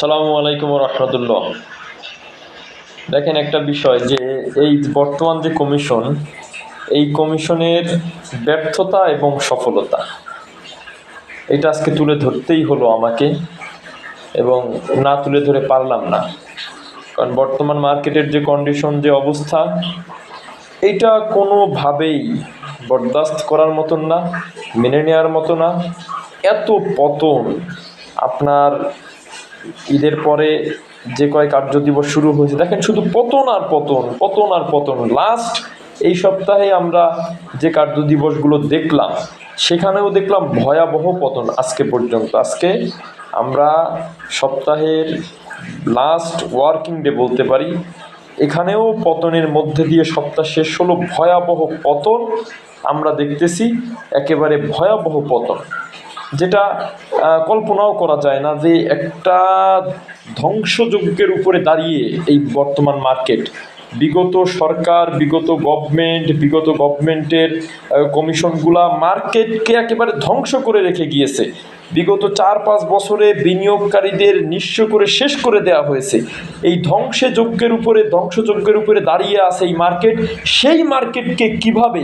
আসসালামু আলাইকুম রহমতুল্লাহ। দেখেন একটা বিষয় যে এই বর্তমান যে কমিশন, এই কমিশনের ব্যর্থতা এবং সফলতা, এটা আজকে তুলে ধরতেই হলো আমাকে এবং না তুলে ধরে পারলাম না। কারণ বর্তমান মার্কেটের যে কন্ডিশন যে অবস্থা, এটা কোনোভাবেই বরদাস্ত করার মতন না, মেনে নেওয়ার মতো না। এত পতন আপনার ঈদের পরে যে কয় কার্য দিবস শুরু হয়েছে, দেখেন শুধু পতন আর পতন পতন আর পতন। লাস্ট এই সপ্তাহে আমরা যে কার্য দিবসগুলো দেখলাম, সেখানেও দেখলাম ভয়াবহ পতন আজকে পর্যন্ত। আজকে আমরা সপ্তাহের লাস্ট ওয়ার্কিং ডে বলতে পারি, এখানেও পতনের মধ্যে দিয়ে সপ্তাহ শেষ হলো ভয়াবহ পতন। আমরা দেখতেছি একেবারে ভয়াবহ পতন। যেটা কল্পনাও করা যায় না যে একটা ধ্বংসযজ্ঞের উপরে দাঁড়িয়ে এই বর্তমান মার্কেট। বিগত সরকার, বিগত গভর্নমেন্ট বিগত গভর্নমেন্টের কমিশনগুলা মার্কেটকে একেবারে ধ্বংস করে রেখে গিয়েছে। বিগত চার পাঁচ বছরে বিনিয়োগকারীদের নিঃস্ব করে শেষ করে দেওয়া হয়েছে। এই ধ্বংসে যজ্ঞের উপরে, ধ্বংসযজ্ঞের উপরে দাঁড়িয়ে আছে এই মার্কেট। সেই মার্কেটকে কীভাবে,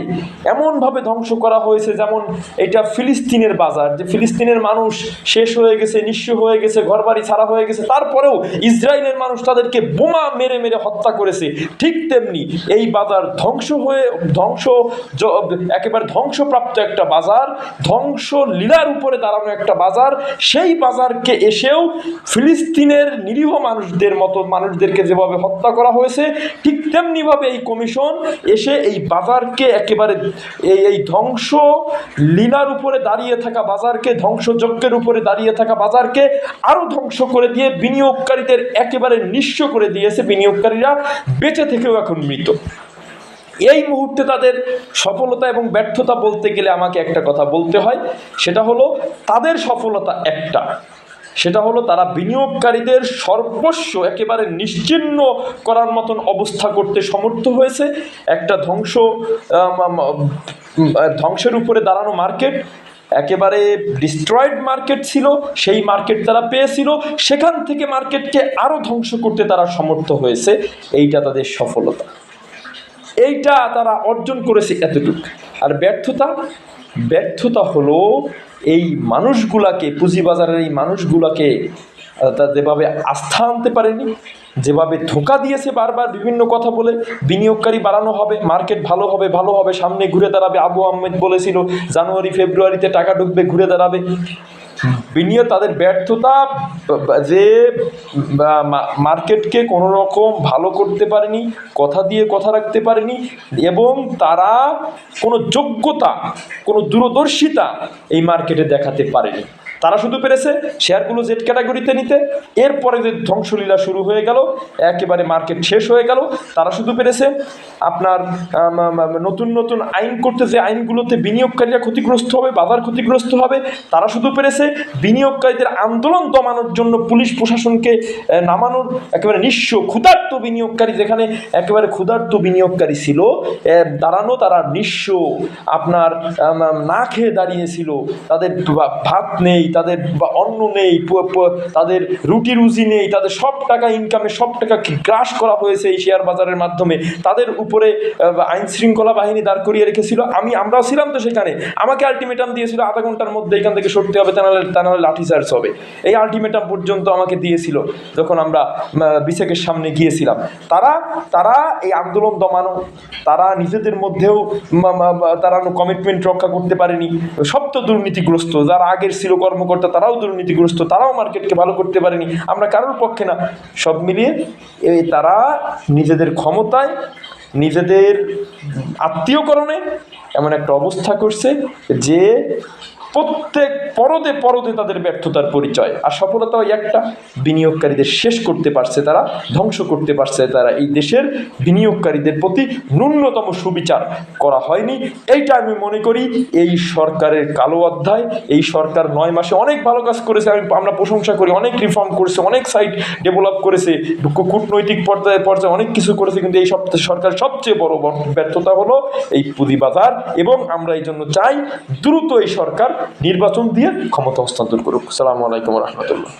এমনভাবে ধ্বংস করা হয়েছে যেমন এটা ফিলিস্তিনের বাজার, যে ফিলিস্তিনের মানুষ শেষ হয়ে গেছে, নিঃস্ব হয়ে গেছে, ঘরবাড়ি ছাড়া হয়ে গেছে, তারপরেও ইসরায়েলের মানুষ তাদেরকে বোমা মেরে মেরে হত্যা করেছে। ঠিক তেমনি এই বাজার ধ্বংস হয়ে, ধ্বংস একেবারে ধ্বংসপ্রাপ্ত একটা বাজার ধ্বংস লীলার উপরে দাঁড়ানো একটা বাজার, সেই বাজারকে এসেও ফিলিস্তিনের নিরীহ মানুষদের মতো, মানুষদেরকে যেভাবে হত্যা করা হয়েছে, ঠিক তেমনিভাবে এই কমিশন এসে এই বাজারকে একেবারে এই এই ধ্বংস লীলার উপরে দাঁড়িয়ে থাকা বাজারকে, ধ্বংসযজ্ঞের উপরে দাঁড়িয়ে থাকা বাজারকে আরও ধ্বংস করে দিয়ে বিনিয়োগকারীদের একেবারে নিঃস্ব করে দিয়েছে। বিনিয়োগকারীরা বেঁচে থেকেও এখন মৃত। এই মুহূর্তে তাদের সফলতা এবং ব্যর্থতা বলতে গেলে আমাকে একটা কথা বলতে হয়। সেটা হলো তাদের সফলতা একটা। সেটা হলো তারা বিনিয়োগকারীদের সর্বস্ব একেবারে নিশ্চিহ্ন করার মতন অবস্থা করতে সমর্থ হয়েছে। একটা ধ্বংস ধ্বংসের উপরে দাঁড়ানো মার্কেট, একেবারে ডিস্ট্রয়েড মার্কেট ছিল, সেই মার্কেট তারা পেয়েছিল। সেখান থেকে মার্কেটকে আরও ধ্বংস করতে তারা সমর্থ হয়েছে। এইটা তাদের সফলতা। এইটা তারা অর্জন করেছে এতটুকু। আর ব্যর্থতা? ব্যর্থতা হলো এই মানুষগুলাকে, পুঁজিবাজারের এই মানুষগুলাকে তা যেভাবে আস্থা আনতে পারেনি, যেভাবে ধোকা দিয়েছে বারবার বিভিন্ন কথা বলে, বিনিয়োগকারী বাড়ানো হবে, মার্কেট ভালো হবে ভালো হবে, সামনে ঘুরে দাঁড়াবে আবু আহমেদ বলেছিল, জানুয়ারি, ফেব্রুয়ারিতে টাকা ঢুকবে, ঘুরে দাঁড়াবে। বিনিয়োগ তাদের ব্যর্থতা, যে মার্কেটকে কোনো রকম ভালো করতে পারেনি, কথা দিয়ে কথা রাখতে পারেনি, এবং তারা কোনো যোগ্যতা, কোনো দূরদর্শিতা এই মার্কেটে দেখাতে পারেনি। তারা শুধু পেরেছে শেয়ারগুলো জেড ক্যাটাগরিতে নিতে। এরপরে যে ধ্বংসলীলা শুরু হয়ে গেল, একেবারে মার্কেট শেষ হয়ে গেল, তারা শুধু পেরেছে আপনার নতুন নতুন আইন করতে যে আইনগুলোতে বিনিয়োগকারীরা ক্ষতিগ্রস্ত হবে, বাজার ক্ষতিগ্রস্ত হবে, তারা শুধু পেরেছে বিনিয়োগকারীদের আন্দোলন দমানোর জন্য পুলিশ প্রশাসনকে নামানোর একেবারে নিঃস্ব ক্ষুধার্ত বিনিয়োগকারী যেখানে একেবারে ক্ষুধার্ত বিনিয়োগকারী ছিল দাঁড়ানো তারা নিঃস্ব। আপনার না খেয়ে দাঁড়িয়েছিল, তাদের ভাত নেই তাদের বা অন্ন নেই তাদের রুটি রুজি নেই, তাদের সব টাকা ইনকামে সব টাকা গ্রাস করা হয়েছে এই শেয়ার বাজারের মাধ্যমে। তাদের উপরে আইন শৃঙ্খলা বাহিনী দাঁড় করিয়ে রেখেছিল। আমি, আমরাও ছিলাম তো সেখানে। আমাকে আলটিমেটাম দিয়েছিল, আধা ঘণ্টার মধ্যে এখান থেকে সরতে হবে, তা নাহলে তা নাহলে হবে। এই আলটিমেটাম পর্যন্ত আমাকে দিয়েছিল, যখন আমরা বিসেকের সামনে গিয়েছিলাম। তারা তারা এই আন্দোলন দমানো, তারা নিজেদের মধ্যেও তারা কমিটমেন্ট রক্ষা করতে পারেনি। সব তো দুর্নীতিগ্রস্ত, যারা আগের ছিল কর্মকর্তা, তারাও দুর্নীতিগ্রস্ত, তারাও মার্কেটকে ভালো করতে পারেনি। আমরা কারোর পক্ষে না। সব মিলিয়ে এই তারা নিজেদের ক্ষমতায়, নিজেদের আত্মীয়করণে এমন একটা অবস্থা করছে যে প্রত্যেক পরদে পরদে তাদের ব্যর্থতার পরিচয়। আর সফলতা ওই একটা বিনিয়োগকারীদের শেষ করতে পারছে তারা, ধ্বংস করতে পারছে তারা। এই দেশের বিনিয়োগকারীদের প্রতি ন্যূনতম সুবিচার করা হয়নি। এইটা আমি মনে করি এই সরকারের কালো অধ্যায়। এই সরকার নয় মাসে অনেক ভালো কাজ করেছে। আমি, আমরা প্রশংসা করি, অনেক রিফর্ম করেছে, অনেক সাইট ডেভেলপ করেছে কূটনৈতিক পর্যায়ে পর্যায়ে অনেক কিছু করেছে। কিন্তু এই সপ্তাহে সরকার সবচেয়ে বড় বড় ব্যর্থতা হলো এই পুঁজিবাজার। এবং আমরা এই জন্য চাই দ্রুত এই সরকার নির্বাচন দিয়ে ক্ষমতা হস্তান্তর করুক। সালামু আলাইকুম রহমতুল্লাহ।